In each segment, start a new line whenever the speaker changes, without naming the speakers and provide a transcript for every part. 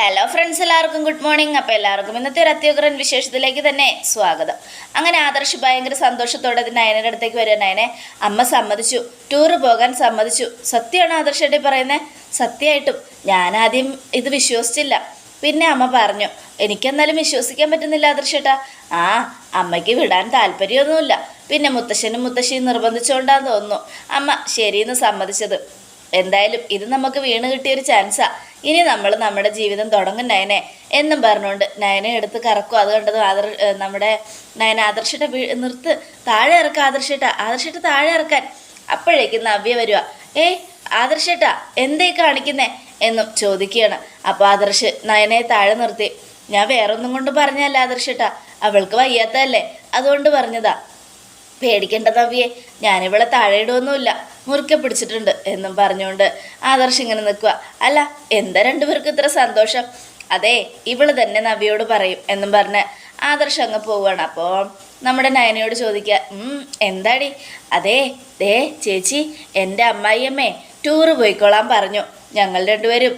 Hello friends എല്ലാവർക്കും good morning അപ്പോൾ എല്ലാവർക്കും ഇന്നത്തെ ഒരു അത്യുഗ്രൻ വിശേഷത്തിലേക്ക് തന്നെ സ്വാഗതം. അങ്ങനെ ആദർശ് ഭയങ്കര സന്തോഷത്തോടെ അതിന്റെ നയനയുടെ അടുത്തേക്ക് വരുവാൻ നയനെ അമ്മ സമ്മതിച്ചു. ടൂറ് പോകാൻ സമ്മതിച്ചു. സത്യമാണ് ആദർശേട്ടി പറയുന്നത് സത്യമായിട്ടും ഞാനാദ്യം ഇത് വിശ്വസിച്ചില്ല. പിന്നെ അമ്മ പറഞ്ഞു എനിക്കെന്നാലും വിശ്വസിക്കാൻ പറ്റുന്നില്ല ആദർശേട്ടാ ആ അമ്മയ്ക്ക് വിടാൻ താല്പര്യമൊന്നുമില്ല. പിന്നെ മുത്തശ്ശനും മുത്തശ്ശിയും നിർബന്ധിച്ചുകൊണ്ടാന്ന് തോന്നുന്നു. അമ്മ ശരിയെന്ന് സമ്മതിച്ചത്. എന്തായാലും ഇത് നമുക്ക് വീണ് കിട്ടിയൊരു ചാൻസാ ഇനി നമ്മൾ നമ്മുടെ ജീവിതം തുടങ്ങും നയനെ എന്നും പറഞ്ഞുകൊണ്ട് നയനെ എടുത്ത് കറക്കും. അത് കണ്ടത് ആദർ നമ്മുടെ നയന ആദർശിട്ട നിർത്ത്. താഴെ ഇറക്കുക ആദർശിട്ട. ആദർശിട്ട് താഴെ ഇറക്കാൻ. അപ്പോഴേക്കും നവ്യ വരുക ഏയ് ആദർശേട്ട എന്തേ കാണിക്കുന്നേ? എന്നും ചോദിക്കുകയാണ്. അപ്പോൾ ആദർശ് നയനെ താഴെ നിർത്തി. ഞാൻ വേറൊന്നും കൊണ്ട് പറഞ്ഞല്ല ആദർശേട്ട. അവൾക്ക് വയ്യാത്തതല്ലേ? അതുകൊണ്ട് പറഞ്ഞതാ. പേടിക്കേണ്ട നവ്യേ ഞാനിവിടെ താഴെ ഇടുവൊന്നുമില്ല. മുറുക്കെ പിടിച്ചിട്ടുണ്ട് എന്നും പറഞ്ഞുകൊണ്ട് ആദർശ് ഇങ്ങനെ നിൽക്കുക അല്ല എന്താ രണ്ടുപേർക്കും ഇത്ര സന്തോഷം? അതെ ഇവൾ തന്നെ നവ്യയോട് പറയും എന്നും പറഞ്ഞ് ആദർശ് അങ്ങ് പോവുകയാണ്. അപ്പോൾ നമ്മുടെ നയനയോട് ചോദിക്കുക "ഉം, എന്താടി? അതെ ദേ ചേച്ചി എന്റെ അമ്മായിയമ്മേ ടൂറ് പോയിക്കോളാൻ പറഞ്ഞു. ഞങ്ങൾ രണ്ടുപേരും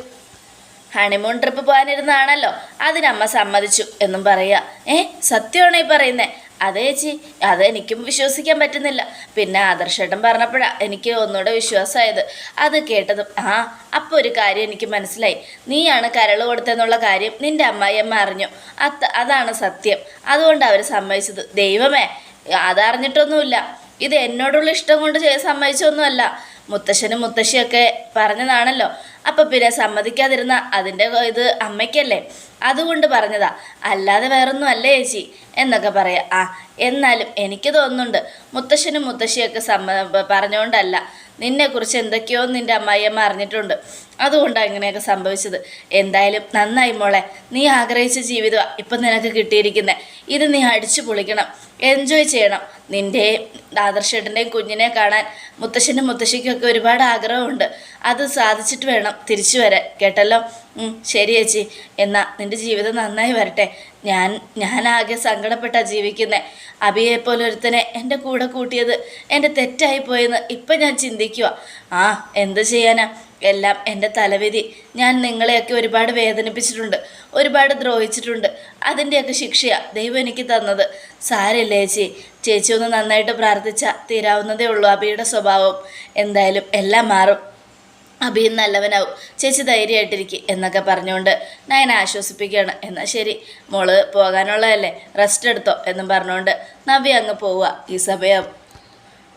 ഹണിമൂൺ ട്രിപ്പ് പോകാനിരുന്നാണല്ലോ അതിനമ്മ സമ്മതിച്ചു എന്നും പറയുക. ഏ സത്യമാണോ ഈ പറയുന്നേ? അതെ ചേച്ചി അത് എനിക്കും വിശ്വസിക്കാൻ പറ്റുന്നില്ല. പിന്നെ ആദർശേട്ടൻ പറഞ്ഞപ്പോഴാ എനിക്ക് ഒന്നുകൂടെ വിശ്വാസമായത്. അത് കേട്ടതും ആ അപ്പോൾ ഒരു കാര്യം എനിക്ക് മനസ്സിലായി. നീയാണ് കരൾ കൊടുത്തെന്നുള്ള കാര്യം നിന്റെ അമ്മായിയമ്മ അറിഞ്ഞു. അത് അതാണ് സത്യം. അതുകൊണ്ട് അവർ സമ്മതിച്ചത്. ദൈവമേ അതറിഞ്ഞിട്ടൊന്നുമില്ല. ഇത് എന്നോടുള്ള ഇഷ്ടം കൊണ്ട് സമ്മതിച്ചൊന്നുമല്ല. മുത്തശ്ശനും മുത്തശ്ശിയൊക്കെ പറഞ്ഞതാണല്ലോ. അപ്പം പിന്നെ സമ്മതിക്കാതിരുന്ന അതിന്റെ ഇത് അമ്മയ്ക്കല്ലേ? അതുകൊണ്ട് പറഞ്ഞതാ അല്ലാതെ വേറൊന്നും അല്ലേ ചേച്ചി? എന്നൊക്കെ പറയാം. ആ എന്നാലും എനിക്ക് തോന്നുന്നുണ്ട് മുത്തശ്ശനും മുത്തശ്ശിയൊക്കെ സമ്മ പറഞ്ഞുകൊണ്ടല്ല നിന്നെക്കുറിച്ച് എന്തൊക്കെയോ നിന്റെ അമ്മായിയമ്മ അറിഞ്ഞിട്ടുണ്ട്. അതുകൊണ്ടാണ് ഇങ്ങനെയൊക്കെ സംഭവിച്ചത്. എന്തായാലും നന്നായി മോളെ നീ ആഗ്രഹിച്ച ജീവിതമാണ് ഇപ്പം നിനക്ക് കിട്ടിയിരിക്കുന്നത് ഇത് നീ അടിച്ചു പൊളിക്കണം എൻജോയ് ചെയ്യണം. നിന്റെ ആദർശേട്ടന്റെയും കുഞ്ഞിനെ കാണാൻ മുത്തശ്ശനും മുത്തശ്ശിക്കൊക്കെ ഒരുപാട് ആഗ്രഹമുണ്ട്. അത് സാധിച്ചിട്ട് വേണം. തിരിച്ചു വരെ. കേട്ടല്ലോ? ശരി ചേച്ചി. എന്നാ നിന്റെ ജീവിതം നന്നായി വരട്ടെ. ഞാൻ ഞാനാകെ സങ്കടപ്പെട്ടാ ജീവിക്കുന്നത് അബിയെ പോലെ ഒരുത്തനെ എന്റെ കൂടെ കൂട്ടിയത് എന്റെ തെറ്റായി പോയെന്ന് ഇപ്പം ഞാൻ ചിന്തിക്കുക ആ എന്ത് ചെയ്യാനാ? എല്ലാം എന്റെ തലവിധി. ഞാൻ നിങ്ങളെയൊക്കെ ഒരുപാട് വേദനിപ്പിച്ചിട്ടുണ്ട്. ഒരുപാട് ദ്രോഹിച്ചിട്ടുണ്ട്. അതിന്റെയൊക്കെ ശിക്ഷയാണ് ദൈവം എനിക്ക് തന്നത്. സാരമില്ല ചേച്ചി? ചേച്ചി ഒന്ന് നന്നായിട്ട് പ്രാർത്ഥിച്ചാൽ തീരാവുന്നതേ ഉള്ളൂ അബിയുടെ സ്വഭാവം. എന്തായാലും എല്ലാം മാറും. അഭിയും നല്ലവനാവും. ചേച്ചി ധൈര്യമായിട്ടിരിക്കും എന്നൊക്കെ പറഞ്ഞുകൊണ്ട് നയനെ ആശ്വസിപ്പിക്കുകയാണ്. എന്നാൽ ശരി മോൾ പോകാനുള്ളതല്ലേ? റെസ്റ്റ് എടുത്തോ എന്നും പറഞ്ഞുകൊണ്ട് നവ്യ അങ്ങ് പോവുക ഈ സമയം.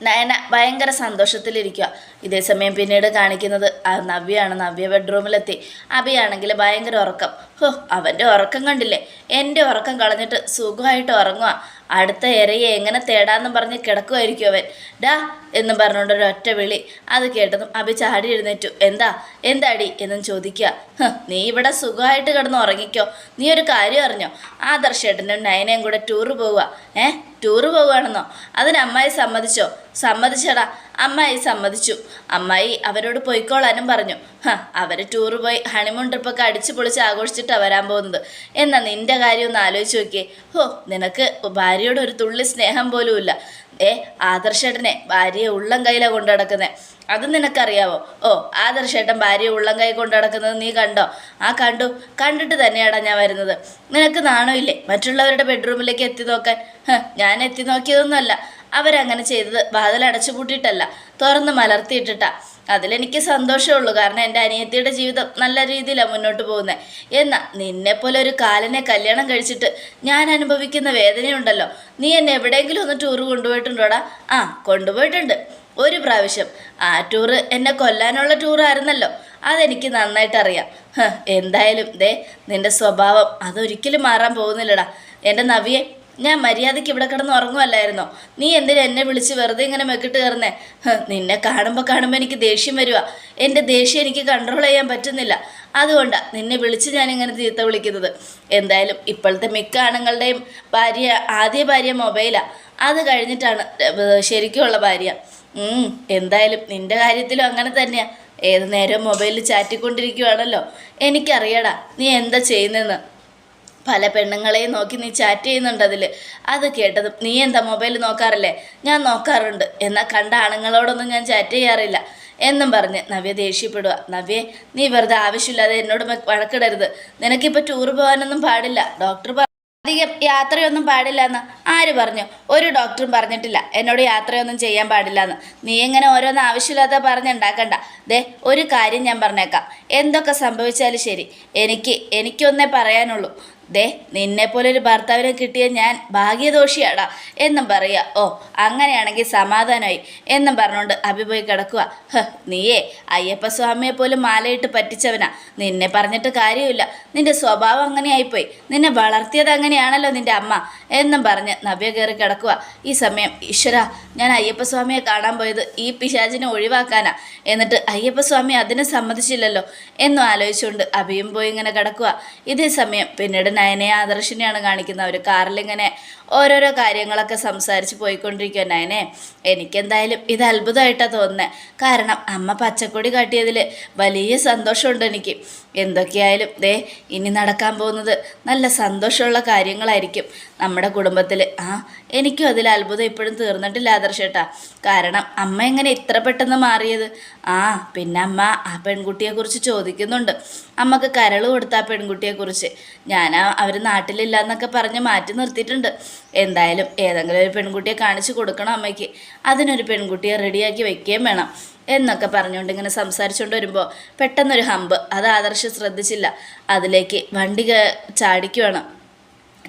നയന ഭയങ്കര സന്തോഷത്തിലിരിക്കുക. ഇതേ സമയം പിന്നീട് കാണിക്കുന്നത് ആ നവ്യാണ് നവ്യ ബെഡ്റൂമിലെത്തി അഭിയാണെങ്കിൽ ഭയങ്കര ഉറക്കം. ഹോ അവന്റെ ഉറക്കം കണ്ടില്ലേ? എന്റെ ഉറക്കം കളഞ്ഞിട്ട് സുഖമായിട്ട് ഉറങ്ങുക അടുത്ത ഇരയെ എങ്ങനെ തേടാന്ന് പറഞ്ഞ് കിടക്കുമായിരിക്കും അവൻ. ഡാ എന്നും പറഞ്ഞുകൊണ്ട് ഒരു ഒറ്റ വിളി. അത് കേട്ടതും അഭി ചാടി എഴുന്നേറ്റു. എന്താ? എന്താടി? എന്നും ചോദിക്കുക. നീ ഇവിടെ സുഖമായിട്ട് കിടന്ന് ഉറങ്ങിക്കോ. നീ ഒരു കാര്യം അറിഞ്ഞോ? ആദർശേട്ടനും നയനയും കൂടെ ടൂറ് പോവുക. ഏ? ടൂറ് പോവുകയാണെന്നോ? അതിന് അമ്മായി സമ്മതിച്ചോ? സമ്മതിച്ചടാ. അമ്മായി സമ്മതിച്ചു. അമ്മായി അവരോട് പോയിക്കോളാനും പറഞ്ഞു. ഹ അവർ ടൂറ് പോയി ഹണിമൂൺ ട്രിപ്പൊക്കെ അടിച്ചു പൊളിച്ച് ആഘോഷിച്ചിട്ടാണ് വരാൻ പോകുന്നത്. എന്നാൽ നിന്റെ കാര്യം ഒന്ന് ആലോചിച്ച് നോക്കിയേ. ഹോ നിനക്ക് ഭാര്യയോട് ഒരു തുള്ളി സ്നേഹം പോലും ഇല്ല. ഏ ആദർശേട്ടനെ ഭാര്യയെ ഉള്ളം കയ്യിലാണ് കൊണ്ടു നടക്കുന്നത് അത് നിനക്കറിയാവോ? ഓ ആദർശേട്ടൻ ഭാര്യയെ ഉള്ളം കൈ കൊണ്ടു നടക്കുന്നത് നീ കണ്ടോ? ആ കണ്ടു. കണ്ടിട്ട് തന്നെയാടാ ഞാൻ വരുന്നത്. നിനക്ക് നാണോ നാണമില്ലേ മറ്റുള്ളവരുടെ ബെഡ്റൂമിലേക്ക് എത്തി നോക്കാൻ. ഞാൻ എത്തി നോക്കിയതൊന്നുമല്ല. അവരങ്ങനെ ചെയ്തത്. വാതിൽ അടച്ചു പൂട്ടിയിട്ടല്ല തുറന്ന് മലർത്തിയിട്ടിട്ടാ. അതിലെനിക്ക് സന്തോഷമുള്ളൂ കാരണം എന്റെ അനിയത്തിയുടെ ജീവിതം നല്ല രീതിയിലാണ് മുന്നോട്ട് പോകുന്നത് എന്നാൽ നിന്നെപ്പോലെ ഒരു കാലനെ കല്യാണം കഴിച്ചിട്ട് ഞാൻ അനുഭവിക്കുന്ന വേദനയുണ്ടല്ലോ. നീ എന്നെ എവിടെയെങ്കിലും ഒന്ന് ടൂർ കൊണ്ടുപോയിട്ടുണ്ടോടാ? ആ കൊണ്ടുപോയിട്ടുണ്ട്. ഒരു പ്രാവശ്യം. ആ ടൂറ് എന്നെ കൊല്ലാനുള്ള ടൂറായിരുന്നല്ലോ അതെനിക്ക് നന്നായിട്ടറിയാം. എന്തായാലും ദേ നിന്റെ സ്വഭാവം അതൊരിക്കലും മാറാൻ പോകുന്നില്ലടാ. എന്റെ നവിയെ ഞാൻ മര്യാദയ്ക്ക് ഇവിടെ കിടന്ന് ഉറങ്ങുമല്ലായിരുന്നോ നീ എന്തിനാ എന്നെ വിളിച്ച് വെറുതെ ഇങ്ങനെ മെക്കിട്ട് കയറുന്നേ? നിന്നെ കാണുമ്പോൾ കാണുമ്പോൾ എനിക്ക് ദേഷ്യം വരുക എന്റെ ദേഷ്യം എനിക്ക് കൺട്രോൾ ചെയ്യാൻ പറ്റുന്നില്ല. അതുകൊണ്ടാണ് നിന്നെ വിളിച്ച് ഞാനിങ്ങനെ തീർത്ത വിളിക്കുന്നത്. എന്തായാലും ഇപ്പോഴത്തെ മിക്ക ആണുങ്ങളുടെയും ഭാര്യ ആദ്യ ഭാര്യ മൊബൈലാണ് അത് കഴിഞ്ഞിട്ടാണ് ശരിക്കുമുള്ള ഭാര്യ. എന്തായാലും നിന്റെ കാര്യത്തിലും അങ്ങനെ തന്നെയാണ് ഏത് നേരവും മൊബൈലിൽ ചാറ്റിക്കൊണ്ടിരിക്കുവാണല്ലോ. എനിക്കറിയടാ നീ എന്താ ചെയ്യുന്നതെന്ന് പല പെണ്ണുങ്ങളെയും നോക്കി നീ ചാറ്റ് ചെയ്യുന്നുണ്ട് അതിൽ അത് കേട്ടതും നീ എന്താ മൊബൈൽ നോക്കാറില്ലേ? ഞാൻ നോക്കാറുണ്ട്. എന്നാൽ കണ്ട ആണുങ്ങളോടൊന്നും ഞാൻ ചാറ്റ് ചെയ്യാറില്ല. എന്നും പറഞ്ഞ് നവ്യ ദേഷ്യപ്പെടുക നവ്യ നീ വെറുതെ ആവശ്യമില്ലാതെ എന്നോട് വഴക്കിടരുത്. നിനക്കിപ്പോൾ ടൂർ പോകാനൊന്നും പാടില്ല. ഡോക്ടർ അധികം യാത്രയൊന്നും പാടില്ല എന്ന് ആര് പറഞ്ഞു? ഒരു ഡോക്ടറും പറഞ്ഞിട്ടില്ല. എന്നോട് യാത്രയൊന്നും ചെയ്യാൻ പാടില്ല എന്ന് നീ എങ്ങനെ ഓരോന്ന് ആവശ്യമില്ലാതെ പറഞ്ഞുണ്ടാക്കണ്ട ദേ ഒരു കാര്യം ഞാൻ പറഞ്ഞേക്കാം. എന്തൊക്കെ സംഭവിച്ചാലും ശരി. എനിക്ക് എനിക്കൊന്നേ പറയാനുള്ളൂ. ദേ നിന്നെപ്പോലെ ഒരു ഭർത്താവിനെ കിട്ടിയ ഞാൻ ഭാഗ്യദോഷിയാടാ എന്നും പറയുക. ഓ അങ്ങനെയാണെങ്കിൽ സമാധാനമായി എന്നും പറഞ്ഞുകൊണ്ട് അഭി പോയി കിടക്കുക ഹ് നീയേ അയ്യപ്പസ്വാമിയെ പോലും മാലയിട്ട് പറ്റിച്ചവനാ. നിന്നെ പറഞ്ഞിട്ട് കാര്യമില്ല. നിന്റെ സ്വഭാവം അങ്ങനെയായിപ്പോയി. നിന്നെ വളർത്തിയത് അങ്ങനെയാണല്ലോ നിന്റെ അമ്മ എന്നും പറഞ്ഞ് നവ്യ കയറി കിടക്കുക ഈ സമയം ഈശ്വര ഞാൻ അയ്യപ്പസ്വാമിയെ കാണാൻ പോയത് ഈ പിശാചിനെ ഒഴിവാക്കാനാ. എന്നിട്ട് അയ്യപ്പസ്വാമി അതിനെ സമ്മതിച്ചില്ലല്ലോ എന്നും ആലോചിച്ചുകൊണ്ട് അഭിയും പോയി ഇങ്ങനെ കിടക്കുക ഇതേ സമയം പിന്നീട് നയനയെ ആദർശിനെയാണ് കാണിക്കുന്നത്. അവർ കാറിലിങ്ങനെ ഓരോരോ കാര്യങ്ങളൊക്കെ സംസാരിച്ച് പോയിക്കൊണ്ടിരിക്കുക നയനെ. എനിക്കെന്തായാലും ഇത് അത്ഭുതമായിട്ടാണ് തോന്നുന്നത് കാരണം അമ്മ പച്ചക്കൊടി കാട്ടിയതിൽ വലിയ സന്തോഷമുണ്ട് എനിക്ക്. എന്തൊക്കെയായാലും ദേ ഇനി നടക്കാൻ പോകുന്നത് നല്ല സന്തോഷമുള്ള കാര്യങ്ങളായിരിക്കും നമ്മുടെ കുടുംബത്തിൽ ആ എനിക്കും അതിൽ അത്ഭുതം ഇപ്പോഴും തീർന്നിട്ടില്ല ആദർശേട്ടാ. കാരണം അമ്മ എങ്ങനെ ഇത്ര പെട്ടെന്ന് മാറിയത്? ആ പിന്നെ അമ്മ ആ പെൺകുട്ടിയെക്കുറിച്ച് ചോദിക്കുന്നുണ്ട്. അമ്മയ്ക്ക് കരൾ കൊടുത്ത ആ പെൺകുട്ടിയെക്കുറിച്ച്. ഞാൻ അവർ നാട്ടിലില്ല എന്നൊക്കെ പറഞ്ഞ് മാറ്റി നിർത്തിയിട്ടുണ്ട്. എന്തായാലും ഏതെങ്കിലും ഒരു പെൺകുട്ടിയെ കാണിച്ചു കൊടുക്കണം അമ്മയ്ക്ക്. അതിനൊരു പെൺകുട്ടിയെ റെഡിയാക്കി വെക്കുകയും വേണം. എന്നൊക്കെ പറഞ്ഞുകൊണ്ട് ഇങ്ങനെ സംസാരിച്ചുകൊണ്ട് വരുമ്പോൾ പെട്ടെന്നൊരു ഹമ്പ്. അത് ആദർശം ശ്രദ്ധിച്ചില്ല. അതിലേക്ക് വണ്ടി ചാടിക്കുവാണ്.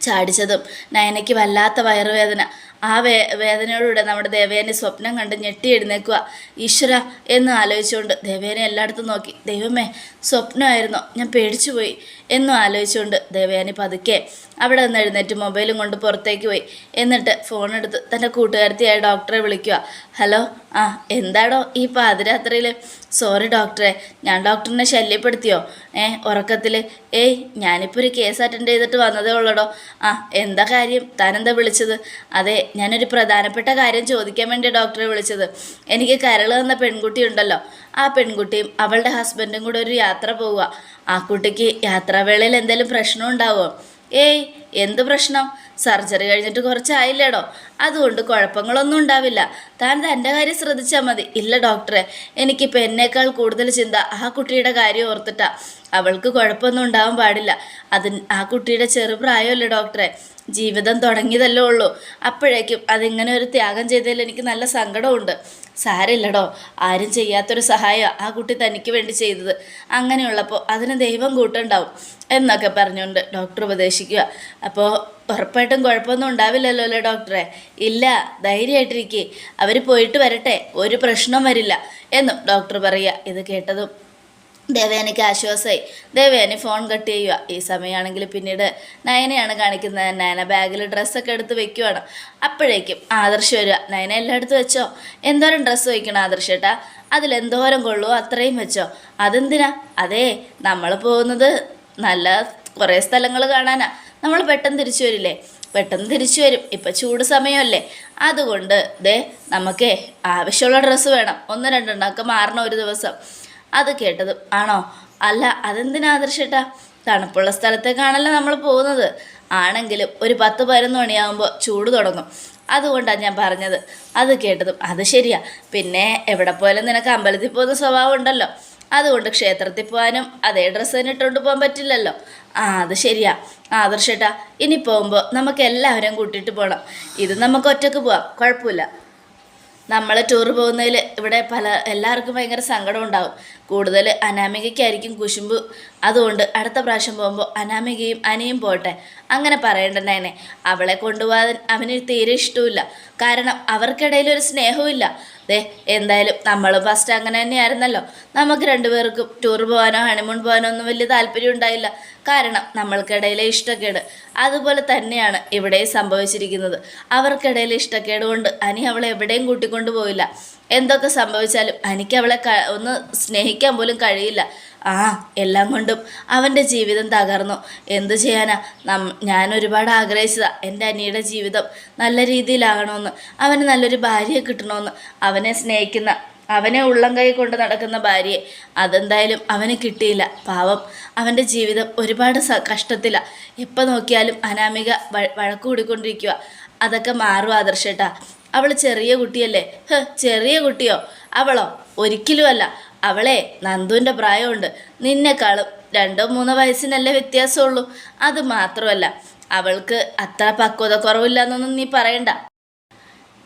ചാടിച്ചതും നയനയ്ക്ക് വല്ലാത്ത വയറുവേദന. ആ വേ വേദനയോടുകൂടെ നമ്മുടെ ദേവേനെ സ്വപ്നം കണ്ട് ഞെട്ടി എഴുന്നേക്കുക ഈശ്വര എന്ന് ആലോചിച്ചുകൊണ്ട് ദേവേനെ എല്ലായിടത്തും നോക്കി. ദൈവമേ സ്വപ്നമായിരുന്നോ. ഞാൻ പേടിച്ചു പോയി എന്നും ആലോചിച്ചുകൊണ്ട് ദേവയാനി പതുക്കെ. അവിടെ നിന്ന് എഴുന്നേറ്റ് മൊബൈലും കൊണ്ട് പുറത്തേക്ക് പോയി. എന്നിട്ട് ഫോണെടുത്ത് തന്റെ കൂട്ടുകാരത്തിയായ ഡോക്ടറെ വിളിക്കുക. ഹലോ ആ എന്താടോ ഈ പാതിരാത്രിയിൽ സോറി ഡോക്ടറെ ഞാൻ ഡോക്ടറിനെ ശല്യപ്പെടുത്തിയോ? ഏ ഉറക്കത്തിൽ ഏയ് ഞാനിപ്പോൾ ഒരു കേസ് അറ്റൻഡ് ചെയ്തിട്ട് വന്നതേ ഉള്ളടോ. ആ എന്താ കാര്യം? താനെന്താ വിളിച്ചത്? അതെ ഞാനൊരു പ്രധാനപ്പെട്ട കാര്യം ചോദിക്കാൻ വേണ്ടി ഡോക്ടറെ വിളിച്ചത്. എനിക്ക് കരൾ തന്ന പെൺകുട്ടി ഉണ്ടല്ലോ. ആ പെൺകുട്ടിയും അവളുടെ ഹസ്ബൻഡും കൂടെ ഒരു യാത്ര പോവുക. ആ കുട്ടിക്ക് യാത്രാവേളയിൽ എന്തെങ്കിലും പ്രശ്നം ഉണ്ടാവുമോ ഏയ് എന്ത് പ്രശ്നം? സർജറി കഴിഞ്ഞിട്ട് കുറച്ചായില്ലേടോ? അതുകൊണ്ട് കുഴപ്പങ്ങളൊന്നും ഉണ്ടാവില്ല. താൻ തന്റെ കാര്യം ശ്രദ്ധിച്ചാൽ മതി. ഇല്ല ഡോക്ടറെ. എനിക്കിപ്പോൾ എന്നേക്കാൾ കൂടുതൽ ചിന്ത ആ കുട്ടിയുടെ കാര്യം ഓർത്തിട്ടാ. അവൾക്ക് കുഴപ്പമൊന്നും ഉണ്ടാവാൻ പാടില്ല. അത് ആ കുട്ടിയുടെ ചെറുപ്രായമല്ലേ ഡോക്ടറെ? ജീവിതം തുടങ്ങിയതല്ലേ ഉള്ളൂ. അപ്പോഴേക്കും അതിങ്ങനെ ഒരു ത്യാഗം ചെയ്തതിൽ എനിക്ക് നല്ല സങ്കടമുണ്ട്. സാരില്ലടോ ആരും ചെയ്യാത്തൊരു സഹായം ആ കുട്ടി തനിക്ക് വേണ്ടി ചെയ്തത്. അങ്ങനെയുള്ളപ്പോൾ അതിന് ദൈവം കൂട്ടുണ്ടാവും എന്നൊക്കെ പറഞ്ഞുകൊണ്ട് ഡോക്ടർ ഉപദേശിക്കുക. അപ്പോൾ ഉറപ്പായിട്ടും കുഴപ്പമൊന്നും ഉണ്ടാവില്ലല്ലോ അല്ലേ ഡോക്ടറെ ഇല്ല ധൈര്യമായിട്ടിരിക്കേ. അവർ പോയിട്ട് വരട്ടെ ഒരു പ്രശ്നം വരില്ല എന്നും ഡോക്ടർ പറയുക. ഇത് കേട്ടതും ദേവയാനിക്ക് ആശ്വാസമായി. ദേവയാനി ഫോൺ കട്ട് ചെയ്യുക. ഈ സമയമാണെങ്കിൽ പിന്നീട് നയനയാണ് കാണിക്കുന്നത്. നയന ബാഗിൽ ഡ്രസ്സൊക്കെ എടുത്ത് വെക്കുവാണ്. അപ്പോഴേക്കും ആദർശ് വരിക. നയന എല്ലായിടത്തും വെച്ചോ? എന്തോരം ഡ്രസ്സ് വയ്ക്കണം ആദർശേട്ടാ അതിലെന്തോരം കൊള്ളുമോ അത്രയും വെച്ചോ? അതെന്തിനാ? അതേ നമ്മൾ പോകുന്നത് നല്ല കുറേ സ്ഥലങ്ങൾ കാണാനാ. നമ്മൾ പെട്ടെന്ന് തിരിച്ചു വരില്ലേ? പെട്ടെന്ന് തിരിച്ചു വരും. ഇപ്പം ചൂട് സമയമല്ലേ. അതുകൊണ്ട് ദേ നമുക്ക് ആവശ്യമുള്ള ഡ്രസ്സ് വേണം. ഒന്ന് രണ്ടെണ്ണമൊക്കെ മാറണം ഒരു ദിവസം. അത് കേട്ടതും ആണോ? അല്ല അതെന്തിനാ ആദർശേട്ടാ? തണുപ്പുള്ള സ്ഥലത്തേക്കാണല്ലോ നമ്മൾ പോകുന്നത്. ആണെങ്കിലും ഒരു പത്ത് പതിനൊന്ന് മണിയാകുമ്പോൾ ചൂട് തുടങ്ങും. അതുകൊണ്ടാണ് ഞാൻ പറഞ്ഞത്. അത് കേട്ടതും അത് ശരിയാ. പിന്നെ എവിടെ പോയാലും നിനക്ക് അമ്പലത്തിൽ പോകുന്ന സ്വഭാവം ഉണ്ടല്ലോ. അതുകൊണ്ട് ക്ഷേത്രത്തിൽ പോകാനും അതേ ഡ്രസ്സ് തന്നെ ഇട്ടുകൊണ്ട് പോകാൻ പറ്റില്ലല്ലോ. ആ അത് ശരിയാ. ആദർശേട്ടാ ഇനി പോകുമ്പോൾ നമുക്ക് എല്ലാവരും കൂട്ടിയിട്ട് പോകണം ഇത് നമുക്ക് ഒറ്റയ്ക്ക് പോവാം. കുഴപ്പമില്ല. നമ്മൾ ടൂർ പോകുന്നതിൽ ഇവിടെ പല എല്ലാവർക്കും ഭയങ്കര സങ്കടം ഉണ്ടാവും. കൂടുതൽ അനാമികയ്ക്കായിരിക്കും കുശുമ്പ്. അതുകൊണ്ട് അടുത്ത പ്രാവശ്യം പോകുമ്പോൾ അനാമികയും അനിയും പോട്ടെ. അങ്ങനെ പറയണ്ടെന്നേനെ അവളെ കൊണ്ടുപോകാൻ അവന് തീരെ ഇഷ്ടമില്ല കാരണം അവർക്കിടയിൽ ഒരു സ്നേഹവുമില്ല. ദേ എന്തായാലും നമ്മൾ ഫസ്റ്റ് അങ്ങനെ തന്നെയായിരുന്നല്ലോ. നമുക്ക് രണ്ടുപേർക്കും ടൂർ പോകാനോ ഹണിമൂൺ പോകാനോ ഒന്നും വലിയ താല്പര്യം ഉണ്ടായില്ല. കാരണം നമ്മൾക്കിടയിലെ ഇഷ്ടക്കേട്. അതുപോലെ തന്നെയാണ് ഇവിടെ സംഭവിച്ചിരിക്കുന്നത്. അവർക്കിടയിലെ ഇഷ്ടക്കേട് കൊണ്ട് അനി അവളെ എവിടെയും കൂട്ടിക്കൊണ്ടു പോയില്ല എന്തൊക്കെ സംഭവിച്ചാലും എനിക്ക് അവളെ ഒന്ന് സ്നേഹിക്കാൻ പോലും കഴിയില്ല. ആ എല്ലാം കൊണ്ടും അവന്റെ ജീവിതം തകർന്നു. എന്തു ചെയ്യാനാ? നം ഞാൻ ഒരുപാട് ആഗ്രഹിച്ചതാ. എന്റെ അനിയുടെ ജീവിതം നല്ല രീതിയിലാകണമെന്ന്. അവന് നല്ലൊരു ഭാര്യയെ കിട്ടണമെന്ന്. അവനെ സ്നേഹിക്കുന്ന അവനെ ഉള്ളം കൈ കൊണ്ട് നടക്കുന്ന ഭാര്യയെ. അതെന്തായാലും അവന് കിട്ടിയില്ല. പാവം. അവന്റെ ജീവിതം ഒരുപാട് സ കഷ്ടത്തിലാണ് എപ്പോൾ നോക്കിയാലും അനാമിക വഴക്ക് കൂടിക്കൊണ്ടിരിക്കുക അതൊക്കെ മാറും ആദർശേട്ടാ അവൾ ചെറിയ കുട്ടിയല്ലേ? ഹ് ചെറിയ കുട്ടിയോ? അവളോ? ഒരിക്കലുമല്ല. അവളെ നന്ദുവിന്റെ പ്രായമുണ്ട്. നിന്നെക്കാളും രണ്ടോ മൂന്നോ വയസ്സിനല്ലേ വ്യത്യാസമുള്ളൂ. അത് മാത്രമല്ല അവൾക്ക് അത്ര പക്വത കുറവില്ലെന്നൊന്നും നീ പറയണ്ട.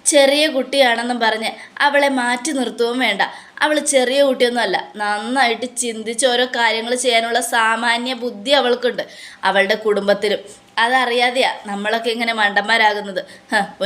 ചെറിയ കുട്ടിയാണെന്നും പറഞ്ഞ് അവളെ മാറ്റി നിർത്തുകയും വേണ്ട. അവൾ ചെറിയ കുട്ടിയൊന്നുമല്ല നന്നായിട്ട് ചിന്തിച്ച് ഓരോ കാര്യങ്ങൾ ചെയ്യാനുള്ള സാമാന്യ ബുദ്ധി അവൾക്കുണ്ട്. അവളുടെ കുടുംബത്തിലും അതറിയാതെയാ നമ്മളൊക്കെ ഇങ്ങനെ മണ്ടന്മാരാകുന്നത്.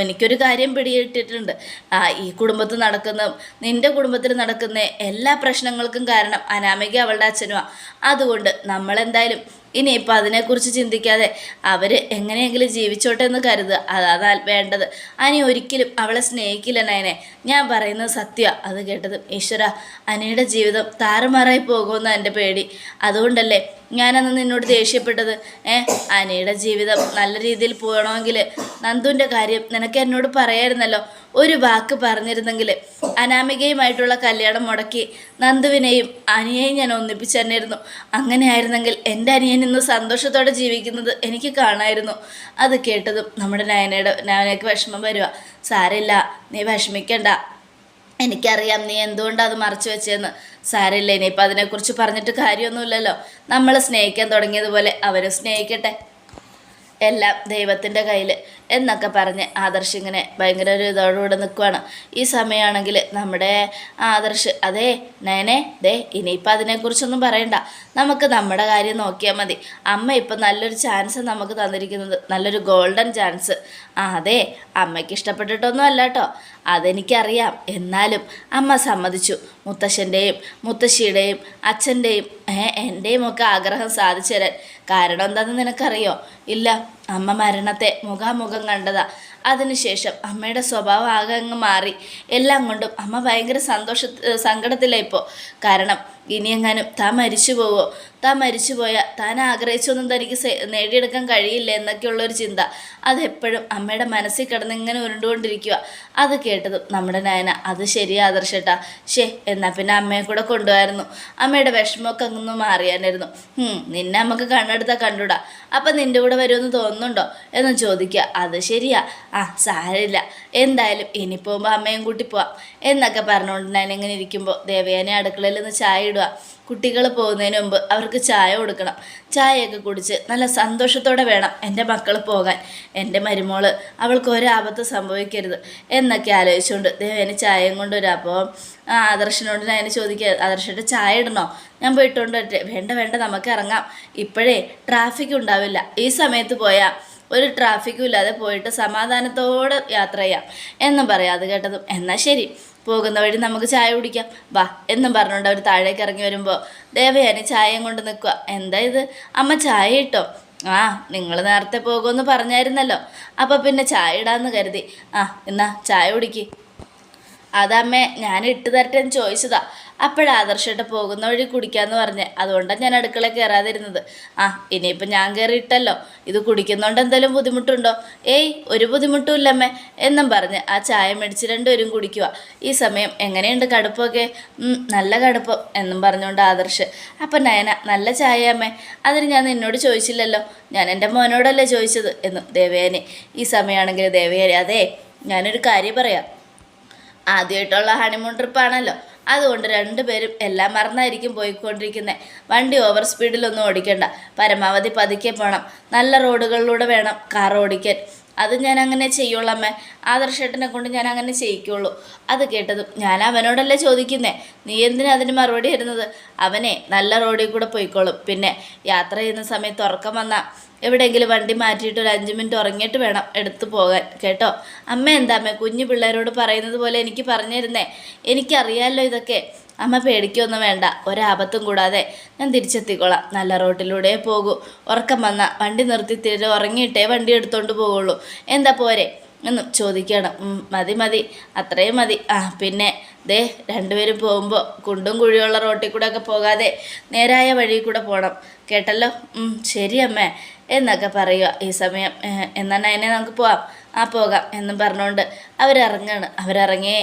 എനിക്കൊരു കാര്യം പിടിയിട്ടിട്ടുണ്ട്. ആ ഈ കുടുംബത്തിൽ നടക്കുന്ന നിന്റെ കുടുംബത്തിൽ നടക്കുന്ന എല്ലാ പ്രശ്നങ്ങൾക്കും കാരണം അനാമിക അവളുടെ അച്ഛനുമാ അതുകൊണ്ട് നമ്മളെന്തായാലും ഇനിയിപ്പോൾ അതിനെക്കുറിച്ച് ചിന്തിക്കാതെ അവർ എങ്ങനെയെങ്കിലും ജീവിച്ചോട്ടെ എന്ന് കരുതുക. അതാ വേണ്ടത്. അനി ഒരിക്കലും അവളെ സ്നേഹിക്കില്ല നയനെ. ഞാൻ പറയുന്നത് സത്യ അത് കേട്ടത് ഈശ്വര. അനിയുടെ ജീവിതം താറുമാറായി പോകുമെന്ന് എന്റെ പേടി. അതുകൊണ്ടല്ലേ ഞാനന്ന് നിന്നോട് ദേഷ്യപ്പെട്ടത്. ഏ അനയുടെ ജീവിതം നല്ല രീതിയിൽ പോകണമെങ്കിൽ നന്ദുവിന്റെ കാര്യം നിനക്ക് എന്നോട് പറയായിരുന്നല്ലോ. ഒരു വാക്ക് പറഞ്ഞിരുന്നെങ്കിൽ അനാമികയുമായിട്ടുള്ള കല്യാണം മുടക്കി നന്ദുവിനെയും അനിയെയും ഞാൻ ഒന്നിപ്പിച്ചു തന്നെയായിരുന്നു. അങ്ങനെയായിരുന്നെങ്കിൽ എന്റെ അനിയൻ ഇന്ന് സന്തോഷത്തോടെ ജീവിക്കുന്നത് എനിക്ക് കാണായിരുന്നു. അത് കേട്ടതും നമ്മുടെ നയനയുടെ നയനയ്ക്ക് വിഷമം വരിക സാരമില്ല നീ വിഷമിക്കണ്ട. എനിക്കറിയാം നീ എന്തുകൊണ്ടാണ് അത് മറച്ചു വെച്ചതെന്ന്. സാരമില്ല ഇനിയിപ്പോൾ അതിനെക്കുറിച്ച് പറഞ്ഞിട്ട് കാര്യമൊന്നുമില്ലല്ലോ. നമ്മൾ സ്നേഹിക്കാൻ തുടങ്ങിയതുപോലെ അവരും സ്നേഹിക്കട്ടെ. എല്ലാം ദൈവത്തിന്റെ കയ്യിൽ എന്നൊക്കെ പറഞ്ഞ് ആദർശ് ഇങ്ങനെ ഭയങ്കര ഒരു ഇതോടുകൂടെ നിൽക്കുവാണ് ഈ സമയമാണെങ്കിൽ നമ്മുടെ ആദർശ് അതെ നേനെ ദേ ഇനിയിപ്പോൾ അതിനെക്കുറിച്ചൊന്നും പറയണ്ട. നമുക്ക് നമ്മുടെ കാര്യം നോക്കിയാൽ മതി. അമ്മ ഇപ്പം നല്ലൊരു ചാൻസ് നമുക്ക് തന്നിരിക്കുന്നത് നല്ലൊരു ഗോൾഡൻ ചാൻസ് ആ അതെ അമ്മയ്ക്ക് ഇഷ്ടപ്പെട്ടിട്ടൊന്നും അല്ല കേട്ടോ അതെനിക്കറിയാം. എന്നാലും അമ്മ സമ്മതിച്ചു. മുത്തശ്ശന്റെയും മുത്തശ്ശിയുടെയും അച്ഛന്റെയും എന്റെയും ഒക്കെ ആഗ്രഹം സാധിച്ചു തരാൻ. കാരണം എന്താണെന്ന് നിനക്കറിയോ? ഇല്ല അമ്മ മരണത്തെ മുഖാമുഖം കണ്ടതാ. അതിനുശേഷം അമ്മയുടെ സ്വഭാവം ആകെ അങ്ങ് മാറി. എല്ലാം കൊണ്ടും അമ്മ ഭയങ്കര സന്തോഷ സങ്കടത്തിലായിപ്പോൾ കാരണം ഇനിയെങ്ങാനും താൻ മരിച്ചു പോവോ? താൻ മരിച്ചു പോയാൽ താൻ ആഗ്രഹിച്ചൊന്നും തനിക്ക് നേടിയെടുക്കാൻ കഴിയില്ല എന്നൊക്കെയുള്ളൊരു ചിന്ത. അതെപ്പോഴും അമ്മയുടെ മനസ്സിൽ കിടന്ന് ഇങ്ങനെ ഉരുണ്ടുകൊണ്ടിരിക്കുക അത് കേട്ടതും നമ്മുടെ നയന അത് ശരിയാ ആദർശട്ടാ. ഷേ എന്നാൽ പിന്നെ അമ്മയെ കൂടെ കൊണ്ടുപോയായിരുന്നു. അമ്മയുടെ വിഷമമൊക്കെ അങ്ങൊന്നും മാറിയാനായിരുന്നു. നിന്നെ നമുക്ക് കണ്ണെടുത്താൽ കണ്ടുടാ. അപ്പം നിന്റെ കൂടെ വരുമെന്ന് തോന്നുന്നുണ്ടോ? എന്ന് ചോദിക്കുക. അത് ശരിയാ. ആ സാരമില്ല. എന്തായാലും ഇനി പോകുമ്പോൾ അമ്മയും കൂട്ടി പോവാം. എന്നൊക്കെ പറഞ്ഞുകൊണ്ട് ഞാൻ ഇങ്ങനെ ഇരിക്കുമ്പോൾ ദേവയാനെ അടുക്കളയിൽ നിന്ന് ചായ ഇടുക. കുട്ടികൾ പോകുന്നതിന് മുമ്പ് അവർക്ക് ചായ കൊടുക്കണം. ചായയൊക്കെ കുടിച്ച് നല്ല സന്തോഷത്തോടെ വേണം എന്റെ മക്കൾ പോകാൻ. എന്റെ മരുമോൾ അവൾക്ക് ഒരാപത്ത് സംഭവിക്കരുത്. എന്നൊക്കെ ആലോചിച്ചുകൊണ്ട് ദേവേനെ ചായയും കൊണ്ടുവരാം. അപ്പോൾ ആദർശനോട് ഞാൻ ചോദിക്കുക ആദർശന്റെ ചായ ഇടണോ? ഞാൻ പോയിട്ടുണ്ട് വേണ്ട വേണ്ട നമുക്ക് ഇറങ്ങാം. ഇപ്പോഴേ ട്രാഫിക് ഉണ്ടാവില്ല. ഈ സമയത്ത് പോയാൽ ഒരു ട്രാഫിക്കും ഇല്ലാതെ പോയിട്ട് സമാധാനത്തോടെ യാത്ര ചെയ്യാം. എന്നും പറയാം. അത് കേട്ടതും എന്നാൽ ശരി. പോകുന്ന വഴി നമുക്ക് ചായ കുടിക്കാം. വാ എന്നും പറഞ്ഞുകൊണ്ട് അവർ താഴേക്ക് ഇറങ്ങി വരുമ്പോൾ ദേവയാനി ചായയും കൊണ്ട് നിൽക്കുക എന്താ ഇത്? അമ്മ ചായ ഇട്ടോ. ആ നിങ്ങൾ നേരത്തെ പോകുമെന്ന് പറഞ്ഞായിരുന്നല്ലോ. അപ്പോൾ പിന്നെ ചായ ഇടാമെന്ന് കരുതി. ആ എന്നാ ചായ കുടിക്ക്. അതമ്മേ ഞാൻ ഇട്ട് തരട്ടെ എന്ന് ചോദിച്ചതാ. അപ്പോഴാ ആദർശമായിട്ട് പോകുന്ന വഴി കുടിക്കാന്ന് പറഞ്ഞ്. അതുകൊണ്ടാണ് ഞാൻ അടുക്കള കയറാതിരുന്നത് ആ ഇനിയിപ്പോൾ ഞാൻ കയറിയിട്ടല്ലോ ഇത് കുടിക്കുന്നതുകൊണ്ട് എന്തെങ്കിലും ബുദ്ധിമുട്ടുണ്ടോ? ഏയ് ഒരു ബുദ്ധിമുട്ടും ഇല്ലമ്മേ എന്നും പറഞ്ഞ് ആ ചായ മേടിച്ച് രണ്ടുപേരും കുടിക്കുക ഈ സമയം എങ്ങനെയുണ്ട് കടുപ്പമൊക്കെ? നല്ല കടുപ്പം എന്നും പറഞ്ഞുകൊണ്ട് ആദർശ്. അപ്പം നയന നല്ല ചായ അമ്മേ അതിന് ഞാൻ നിന്നോട് ചോദിച്ചില്ലല്ലോ. ഞാൻ എന്റെ മോനോടല്ലേ ചോദിച്ചത്? എന്നും ദേവയാനി. ഈ സമയമാണെങ്കിൽ ദേവയാനി അതെ ഞാനൊരു കാര്യം പറയാം. ആദ്യമായിട്ടുള്ള ഹണിമൂൺ ട്രിപ്പാണല്ലോ അതുകൊണ്ട് രണ്ടുപേരും എല്ലാം മറന്നായിരിക്കും പോയിക്കൊണ്ടിരിക്കുന്നത് വണ്ടി ഓവർ സ്പീഡിലൊന്നും ഓടിക്കണ്ട. പരമാവധി പതുക്കെ പോകണം നല്ല റോഡുകളിലൂടെ വേണം കാർ ഓടിക്കാൻ. അത് ഞാൻ അങ്ങനെ ചെയ്യുള്ളൂ അമ്മേ. ആദർശേട്ടനെ കൊണ്ട് ഞാൻ അങ്ങനെ ചെയ്യിക്കുള്ളൂ. അത് കേട്ടതും ഞാൻ അവനോടല്ലേ ചോദിക്കുന്നേ? നീ എന്തിനാ അതിന് മറുപടി തരുന്നത്? അവനെ നല്ല റോഡിൽ കൂടെ പോയിക്കോളും. പിന്നെ യാത്ര ചെയ്യുന്ന സമയത്ത് ഉറക്കം വന്നാൽ എവിടെയെങ്കിലും വണ്ടി മാറ്റിയിട്ട് ഒരു അഞ്ച് മിനിറ്റ് ഉറങ്ങിയിട്ട് വേണം എടുത്തു പോകാൻ. കേട്ടോ? അമ്മ എന്താ അമ്മേ? കുഞ്ഞു പിള്ളേരോട് പറയുന്നത് പോലെ എനിക്ക് പറഞ്ഞു തരുന്നേ എനിക്കറിയാമല്ലോ ഇതൊക്കെ. അമ്മ പേടിക്കൊന്നും വേണ്ട. ഒരാപത്തും കൂടാതെ ഞാൻ തിരിച്ചെത്തിക്കോളാം. നല്ല റോട്ടിലൂടെ പോകൂ. ഉറക്കം വന്ന വണ്ടി നിർത്തി തിരി ഉറങ്ങിയിട്ടേ വണ്ടി എടുത്തോണ്ട് പോകുള്ളൂ എന്താ പോരെ? എന്നും ചോദിക്കണം. മതി മതി. അത്രയും മതി. ആ പിന്നെ ദേ രണ്ടുപേരും പോകുമ്പോൾ കുണ്ടും കുഴിയുള്ള റോട്ടിൽ കൂടെ ഒക്കെ പോകാതെ നേരായ വഴി കൂടെ പോകണം കേട്ടല്ലോ? ശരി അമ്മേ. എന്നൊക്കെ പറയുക ഈ സമയം. "ഏഹ്, എന്നാൽ നയനെ നമുക്ക് പോവാം. ആ പോകാം എന്നും പറഞ്ഞുകൊണ്ട് അവരിറങ്ങാണ്. അവരിറങ്ങി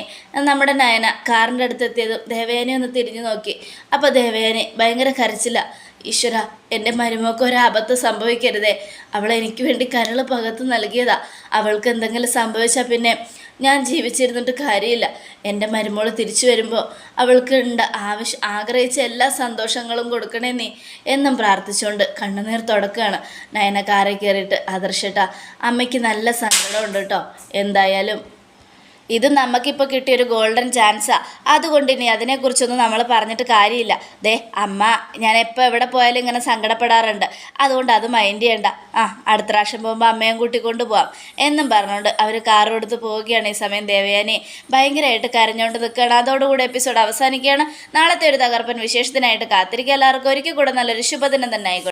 നമ്മുടെ നയന കാറിന്റെ അടുത്ത് എത്തിയതും ദേവേനെ ഒന്ന് തിരിഞ്ഞു നോക്കി. അപ്പോൾ ദേവേനെ ഭയങ്കര കരച്ചില്ല ഈശ്വര എന്റെ മരുമക്ക് ഒരാപത്ത് സംഭവിക്കരുതേ. അവൾ എനിക്ക് വേണ്ടി കരൾ പകത്ത് നൽകിയതാ. അവൾക്ക് എന്തെങ്കിലും സംഭവിച്ചാൽ പിന്നെ ഞാൻ ജീവിച്ചിരുന്നിട്ട് കാര്യമില്ല. എന്റെ മരുമോൾ തിരിച്ചു വരുമ്പോൾ അവൾക്ക് ഉണ്ട് ആവശ്യം ആഗ്രഹിച്ച എല്ലാ സന്തോഷങ്ങളും കൊടുക്കണേ നീ എന്നും പ്രാർത്ഥിച്ചുകൊണ്ട് കണ്ണുനീർ തുടക്കുകയാണ്. നയന കാറിൽ കയറിയിട്ട് ആദർശട്ട അമ്മയ്ക്ക് നല്ല സങ്കടമുണ്ട് കേട്ടോ. എന്തായാലും ഇത് നമുക്കിപ്പോൾ കിട്ടിയൊരു ഗോൾഡൻ ചാൻസാ അതുകൊണ്ട് ഇനി അതിനെക്കുറിച്ചൊന്നും നമ്മൾ പറഞ്ഞിട്ട് കാര്യമില്ല. ദേ അമ്മ ഞാൻ എപ്പോൾ എവിടെ പോയാലും ഇങ്ങനെ സങ്കടപ്പെടാറുണ്ട്. അതുകൊണ്ട് അത് മൈൻഡ് ചെയ്യണ്ട. ആ അടുത്ത പ്രാവശ്യം പോകുമ്പോൾ അമ്മയും കൂട്ടിക്കൊണ്ട് പോവാം. എന്നും പറഞ്ഞുകൊണ്ട് അവർ കാർ എടുത്ത് പോവുകയാണ് ഈ സമയം ദേവയാനി. ഭയങ്കരമായിട്ട് കരഞ്ഞുകൊണ്ട് നിൽക്കുകയാണ് അതോടുകൂടി എപ്പിസോഡ് അവസാനിക്കുകയാണ്. നാളത്തെ ഒരു തകർപ്പൻ വിശേഷത്തിനായിട്ട് കാത്തിരിക്കുക. എല്ലാവർക്കും ഒരിക്കൽ കൂടെ നല്ലൊരു ശുഭദിനം തന്നെ ആയിക്കോട്ടെ.